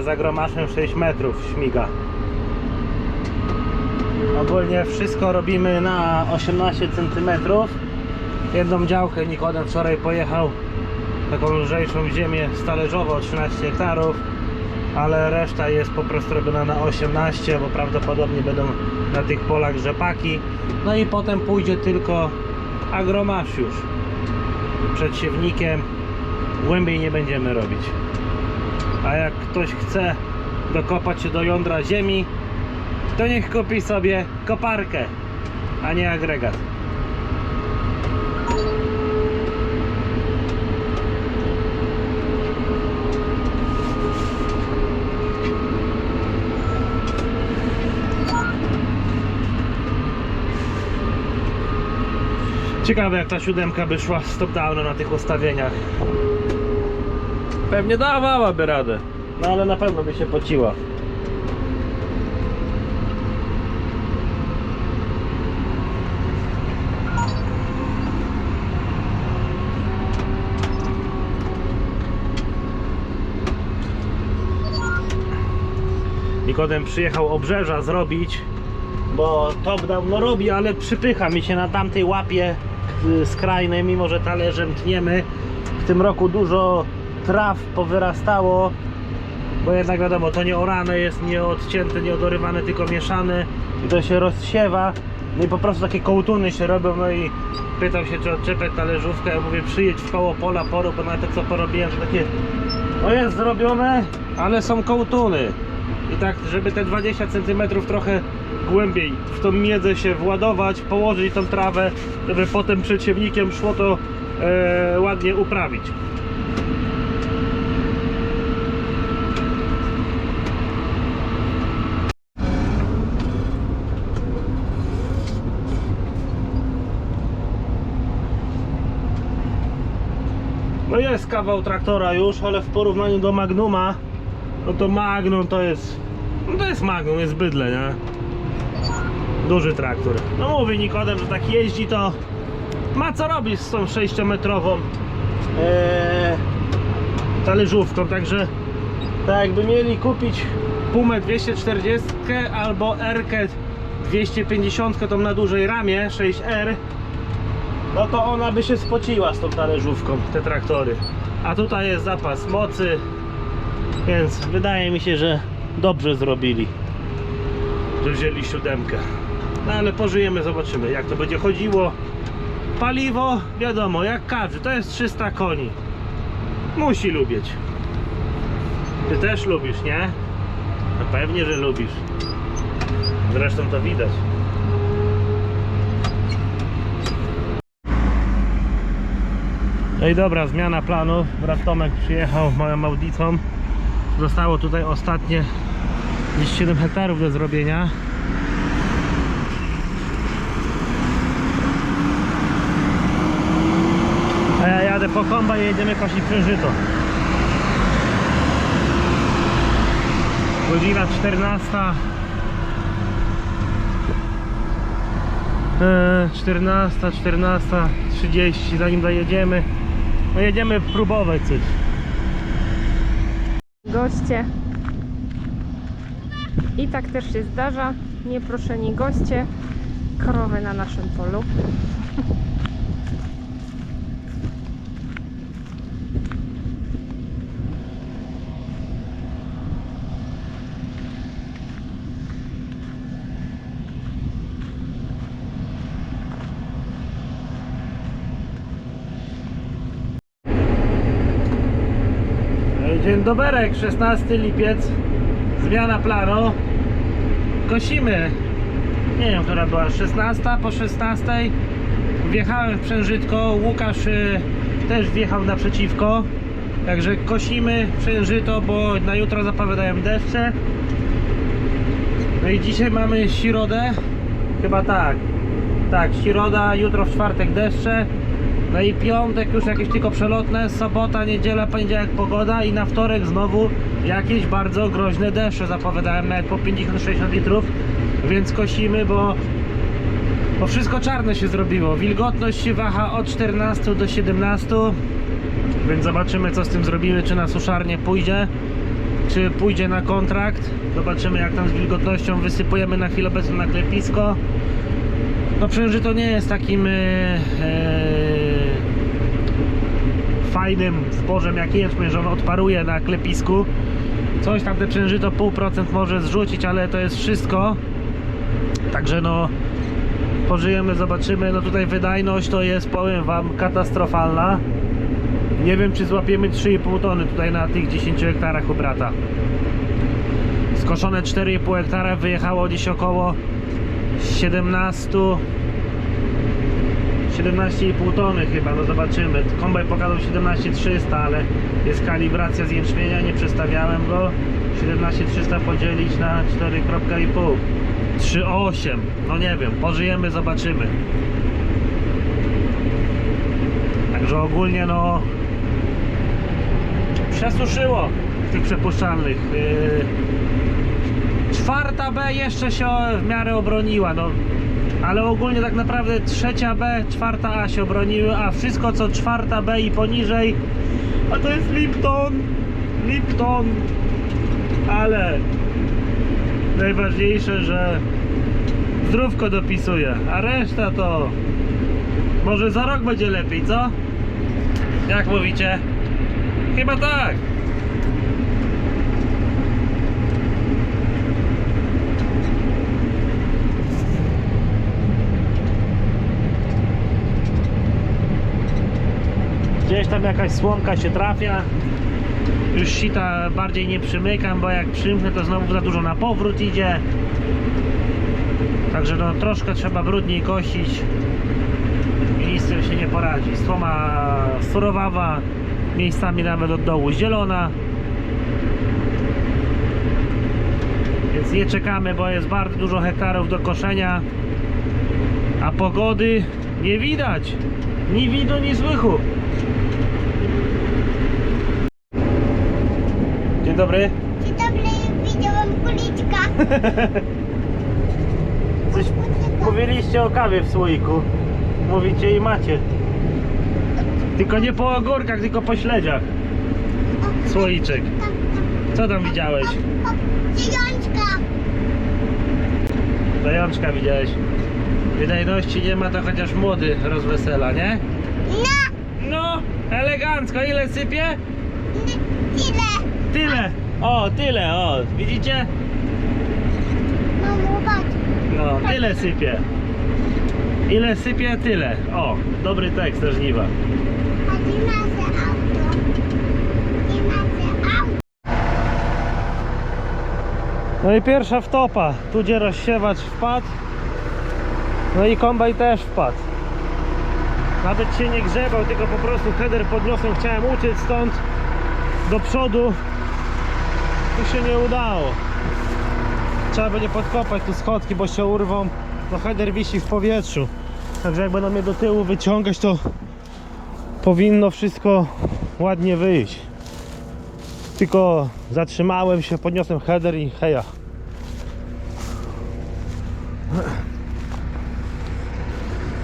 7R za gromaszem 6 metrów śmiga. Ogólnie wszystko robimy na 18 cm. Jedną działkę Nikodem wczoraj pojechał taką lżejszą ziemię stależową 13 hektarów, ale reszta jest po prostu robiona na 18, bo prawdopodobnie będą na tych polach rzepaki. No i potem pójdzie tylko agromasz już przed siewnikiem. Głębiej nie będziemy robić. A jak ktoś chce dokopać się do jądra ziemi, to niech kupi sobie koparkę, a nie agregat. Ciekawe jak ta siódemka by szła stop na tych ustawieniach. Pewnie dawałaby radę. No ale na pewno by się pociła. Nikodem przyjechał obrzeża zrobić, bo top down no robi, ale przypycha mi się na tamtej łapie skrajnej, mimo że talerzem tniemy. W tym roku dużo traw powyrastało, bo jednak wiadomo, to nie orane jest, nie odcięte, nie odorywane, tylko mieszane i to się rozsiewa. No i po prostu takie kołtuny się robią, no i pytał się, czy odczepiać talerzówkę, ja mówię, przyjedź w koło pola, porób, bo nawet to co porobiłem, to takie, no jest zrobione, ale są kołtuny. I tak, żeby te 20 cm trochę głębiej w tą miedzę się władować, położyć tą trawę, żeby potem przed siewnikiem szło to e, ładnie uprawić. Jest kawał traktora już, ale w porównaniu do Magnuma, no to Magnum to jest, no to jest Magnum, jest bydle, nie? Duży traktor. No mówi Nikodem, że tak jeździ to ma co robić z tą 6-metrową ee, talerzówką, także tak jakby mieli kupić Pumę 240 albo Rkę 250 tą na dużej ramie 6R no to ona by się spociła z tą talerzówką, te traktory. A tutaj jest zapas mocy, więc wydaje mi się, że dobrze zrobili, że wzięli siódemkę. No ale pożyjemy, zobaczymy jak to będzie chodziło. Paliwo, wiadomo, jak każdy, to jest 300 koni. Musi lubić. Ty też lubisz, nie? No pewnie, że lubisz. Zresztą to widać. No i dobra, zmiana planów. Brat Tomek przyjechał moją audicą. Zostało tutaj ostatnie gdzieś 7 hektarów do zrobienia. A ja jadę po komba i jedziemy kosić przeżyto. Godzina 14. Eee, 14, 14, 30 zanim dojedziemy. No jedziemy próbować coś. goście. I tak też się zdarza. Nieproszeni goście. Krowy na naszym polu. Dzień doberek, 16 lipiec. Zmiana planu. Kosimy. Nie wiem, która była 16 po 16. Wjechałem w Przężytko. Łukasz y, też wjechał naprzeciwko. Także kosimy Przężyto, bo na jutro zapowiadają deszcze. No i dzisiaj mamy środę. Chyba tak. Tak, środa, jutro w czwartek deszcze. No i piątek już jakieś tylko przelotne, sobota, niedziela, poniedziałek pogoda i na wtorek znowu jakieś bardzo groźne deszcze zapowiadałem nawet po 50-60 litrów, więc kosimy, bo, bo wszystko czarne się zrobiło. Wilgotność się waha od 14 do 17, więc zobaczymy co z tym zrobimy, czy na suszarnię pójdzie, czy pójdzie na kontrakt. Zobaczymy jak tam z wilgotnością. Wysypujemy na chwilę obecną na klepisko. No przęży to nie jest takim e, e, fajnym zbożem jak jęczmień, że on odparuje na klepisku. Coś tam te przężyto pół procent może zrzucić, ale to jest wszystko. Także no pożyjemy, zobaczymy. No tutaj wydajność to jest, powiem wam, katastrofalna. Nie wiem czy złapiemy 3,5 tony tutaj na tych 10 hektarach u brata. Skoszone 4,5 hektara wyjechało gdzieś około 17 17,5 tony chyba, no zobaczymy. Kombaj pokazał 17300, ale jest kalibracja z jęczmienia, nie przestawiałem go. 17300 podzielić na 4,5 3,8 no nie wiem, pożyjemy, zobaczymy. Także ogólnie no przesuszyło tych przepuszczalnych. Yy, czwarta B jeszcze się w miarę obroniła, no ale ogólnie tak naprawdę trzecia B, czwarta A się obroniły, a wszystko co czwarta B i poniżej, a to jest Lipton, Lipton, ale najważniejsze, że zdrówko dopisuje, a reszta to może za rok będzie lepiej, co? Jak mówicie? Chyba tak. Tam jakaś słomka się trafia. Już sita bardziej nie przymykam, bo jak przymknę to znowu za dużo na powrót idzie. Także no troszkę trzeba brudniej kosić. I z tym się nie poradzi. Słoma surowawa, miejscami nawet od dołu zielona. Więc nie czekamy, bo jest bardzo dużo hektarów do koszenia. A pogody nie widać. Ni widu, ni słychu. Dobry. Dzień dobry, widziałam kuliczka. Coś mówiliście o kawie w słoiku. Mówicie i macie. Tylko nie po ogórkach, tylko po śledziach. Słoiczek. Co tam widziałeś? O, dziewiączka. Zajączka widziałeś. Wydajności nie ma, to chociaż młody rozwesela, nie? Na, No, elegancko. Ile sypie? tyle. Tyle. O, tyle, o. Widzicie? Mamo, patrz. No, tyle sypie. Ile sypie, tyle. O, dobry tekst do żniwa. A auto. Auto. No i pierwsza wtopa. Tu gdzie rozsiewacz wpadł. No i kombaj też wpadł. Nawet się nie grzebał, tylko po prostu header podniosłem. Chciałem uciec stąd do przodu. Tu się nie udało. Trzeba będzie podkopać tu schodki, bo się urwą. No header wisi w powietrzu. Także jak będą mnie do tyłu wyciągać, to powinno wszystko ładnie wyjść. Tylko zatrzymałem się, podniosłem header i heja.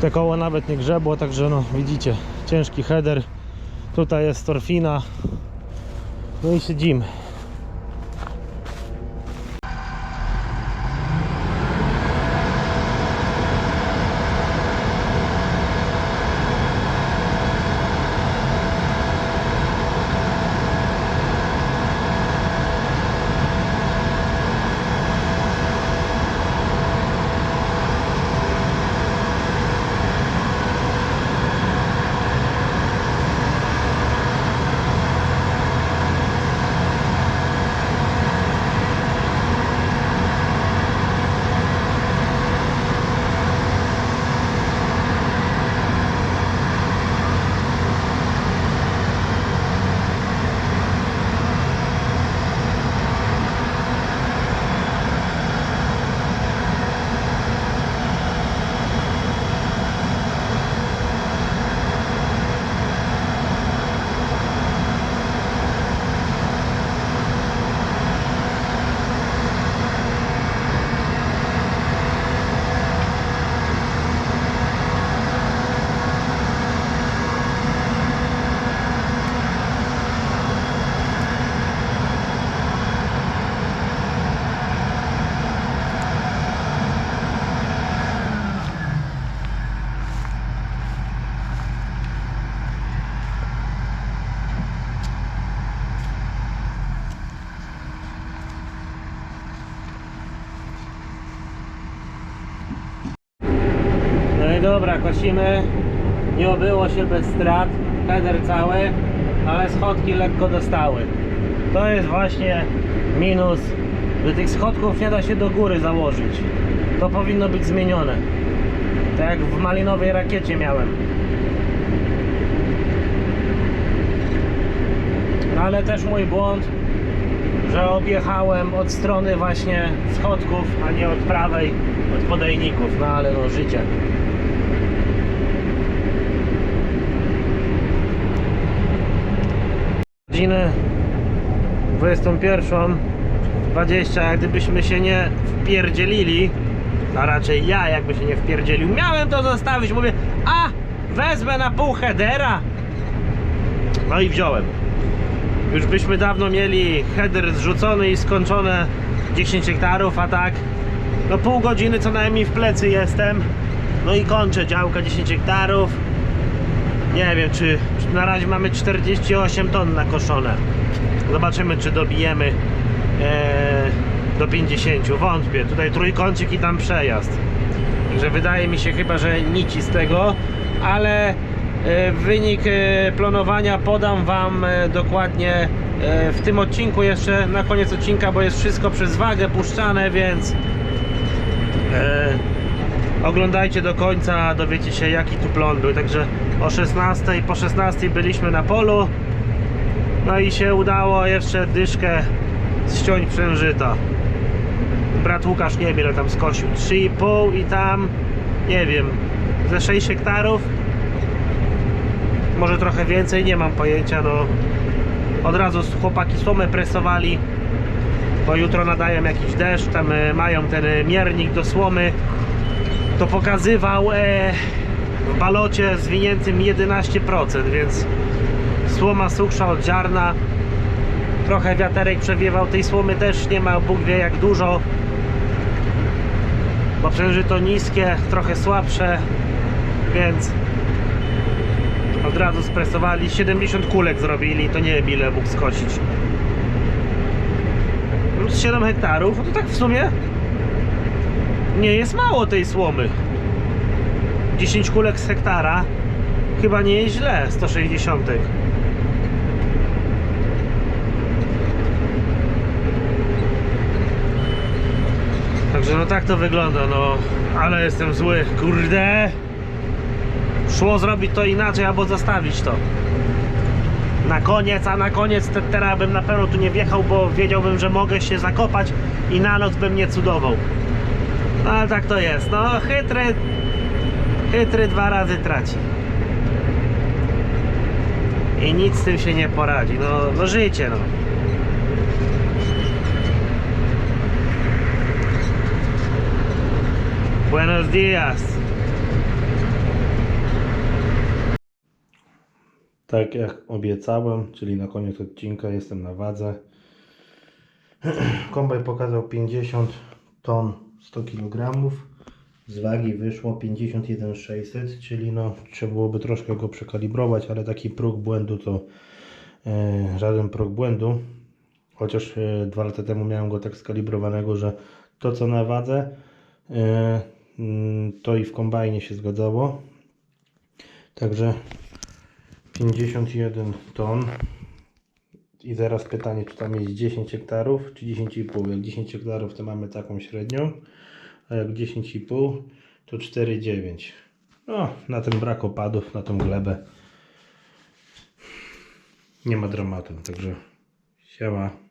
Te koło nawet nie grzebło, także no widzicie, ciężki header. Tutaj jest torfina. No i siedzimy. Kosimy. Nie obyło się bez strat. Header cały, ale schodki lekko dostały. To jest właśnie minus, że tych schodków nie da się do góry założyć. To powinno być zmienione. Tak jak w malinowej rakiecie miałem. No ale też mój błąd, że objechałem od strony właśnie schodków, a nie od prawej, od podejników. No ale no życie. Godzinę 21.20, jak gdybyśmy się nie wpierdzielili, a raczej ja jakby się nie wpierdzielił, miałem to zostawić, mówię, a wezmę na pół headera. No i wziąłem. Już byśmy dawno mieli header zrzucony i skończone 10 hektarów, a tak no pół godziny co najmniej w plecy jestem. No i kończę działka 10 hektarów. Nie wiem, czy, czy na razie mamy 48 ton nakoszone. Zobaczymy, czy dobijemy e, do 50. Wątpię. Tutaj trójkącik i tam przejazd. Także wydaje mi się chyba, że nic z tego, ale e, wynik e, planowania podam Wam e, dokładnie e, w tym odcinku jeszcze na koniec odcinka, bo jest wszystko przez wagę puszczane, więc e, oglądajcie do końca, dowiecie się jaki tu plon był. Także o 16, po 16 byliśmy na polu. No i się udało jeszcze dyszkę ściąć przężyta. Brat Łukasz nie wiem ile tam skosił. 3,5 i tam nie wiem ze 6 hektarów. Może trochę więcej, nie mam pojęcia. No od razu chłopaki słomę presowali bo jutro nadają jakiś deszcz, tam e, mają ten e, miernik do słomy to pokazywał e, w balocie zwiniętym 11%, więc słoma suchsza od ziarna. Trochę wiaterek przewiewał tej słomy też nie ma Bóg wie jak dużo. Bo przecież to niskie, trochę słabsze więc od razu spresowali. 70 kulek zrobili, to nie wiem ile mógł skosić. No, z 7 hektarów, no to tak w sumie nie jest mało tej słomy. 10 kulek z hektara. Chyba nie jest źle 160 Także no tak to wygląda, no. Ale jestem zły, kurde. Szło zrobić to inaczej albo zostawić to. Na koniec, a na koniec te, teraz bym na pewno tu nie wjechał, bo wiedziałbym, że mogę się zakopać i na noc bym nie cudował. Ale tak to jest. No chytry, chytry dwa razy traci. I nic z tym się nie poradzi. No, no życie no. Buenos dias. Tak jak obiecałem, czyli na koniec odcinka jestem na wadze. Kombaj pokazał 50 ton 100 kg. Z wagi wyszło 51600, czyli no trzeba byłoby troszkę go przekalibrować, ale taki próg błędu to e, żaden próg błędu. Chociaż e, dwa lata temu miałem go tak skalibrowanego, że to co na wadze e, mm, to i w kombajnie się zgadzało. Także 51 ton. I teraz pytanie, czy tam jest 10 hektarów, czy 10,5. Jak 10 hektarów, to mamy taką średnią, a jak 10,5, to 4,9. No, na ten brak opadów, na tą glebę nie ma dramatu. Także siema.